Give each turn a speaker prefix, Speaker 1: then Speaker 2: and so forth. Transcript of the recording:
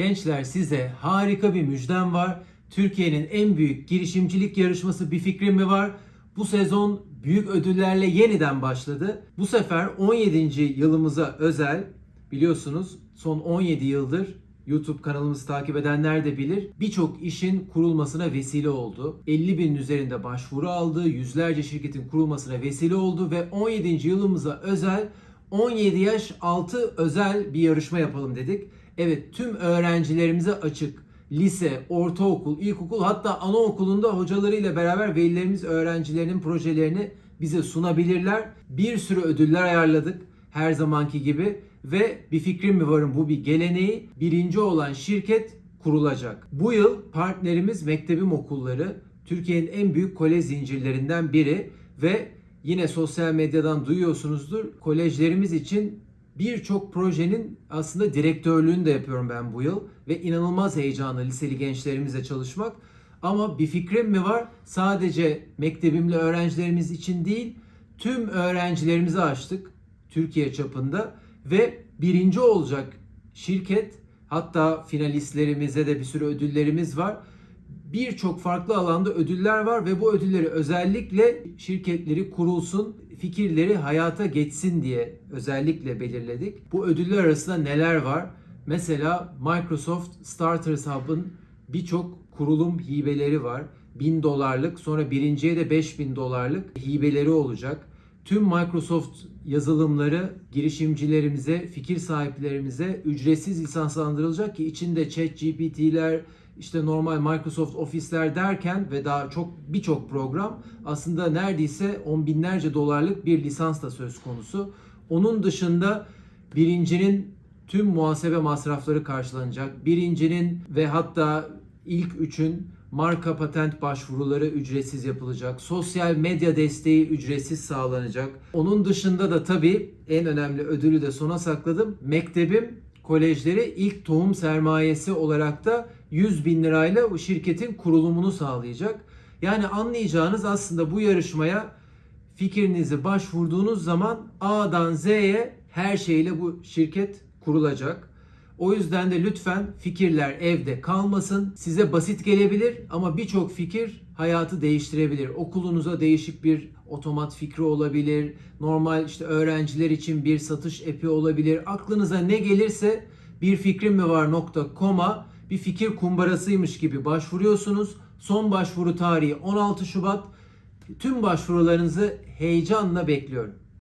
Speaker 1: Gençler size harika bir müjdem var. Türkiye'nin en büyük girişimcilik yarışması bir fikrim mi var? Bu sezon büyük ödüllerle yeniden başladı. Bu sefer 17. yılımıza özel biliyorsunuz son 17 yıldır YouTube kanalımızı takip edenler de bilir. Birçok işin kurulmasına vesile oldu. 50 binin üzerinde başvuru aldı. Yüzlerce şirketin kurulmasına vesile oldu ve 17. yılımıza özel 17 yaş altı özel bir yarışma yapalım dedik. Evet tüm öğrencilerimize açık. Lise, ortaokul, ilkokul hatta anaokulunda hocalarıyla beraber velilerimiz öğrencilerinin projelerini bize sunabilirler. Bir sürü ödüller ayarladık her zamanki gibi ve bir fikrim mi varım bu bir geleneği. Birinci olan şirket kurulacak. Bu yıl partnerimiz Mektebim Okulları Türkiye'nin en büyük kolej zincirlerinden biri ve yine sosyal medyadan duyuyorsunuzdur. Kolejlerimiz için birçok projenin aslında direktörlüğünü de yapıyorum ben bu yıl ve inanılmaz heyecanlı liseli gençlerimizle çalışmak. Ama bir fikrim mi var? Sadece mektebimli öğrencilerimiz için değil, tüm öğrencilerimizi açtık Türkiye çapında ve birinci olacak şirket hatta finalistlerimize de bir sürü ödüllerimiz var. Birçok farklı alanda ödüller var ve bu ödülleri özellikle şirketleri kurulsun, fikirleri hayata geçsin diye özellikle belirledik. Bu ödüller arasında neler var? Mesela Microsoft Starters Hub'ın birçok kurulum hibeleri var. 1000 dolarlık sonra birinciye de 5000 dolarlık hibeleri olacak. Tüm Microsoft yazılımları girişimcilerimize, fikir sahiplerimize ücretsiz lisanslandırılacak ki içinde chat GPT'ler, işte normal Microsoft Office'ler derken ve daha çok birçok program aslında neredeyse on binlerce dolarlık bir lisans da söz konusu. Onun dışında birincinin tüm muhasebe masrafları karşılanacak. Birincinin ve hatta ilk üçün marka patent başvuruları ücretsiz yapılacak. Sosyal medya desteği ücretsiz sağlanacak. Onun dışında da tabii en önemli ödülü de sona sakladım. Mektebim kolejleri ilk tohum sermayesi olarak da 100 bin lirayla bu şirketin kurulumunu sağlayacak. Yani anlayacağınız aslında bu yarışmaya fikrinizi başvurduğunuz zaman A'dan Z'ye her şeyle bu şirket kurulacak. O yüzden de lütfen fikirler evde kalmasın. Size basit gelebilir ama birçok fikir hayatı değiştirebilir. Okulunuza değişik bir otomat fikri olabilir. Normal işte öğrenciler için bir satış epi olabilir. Aklınıza ne gelirse bir fikrim mi var .com'a bir fikir kumbarasıymış gibi başvuruyorsunuz. Son başvuru tarihi 16 Şubat. Tüm başvurularınızı heyecanla bekliyorum.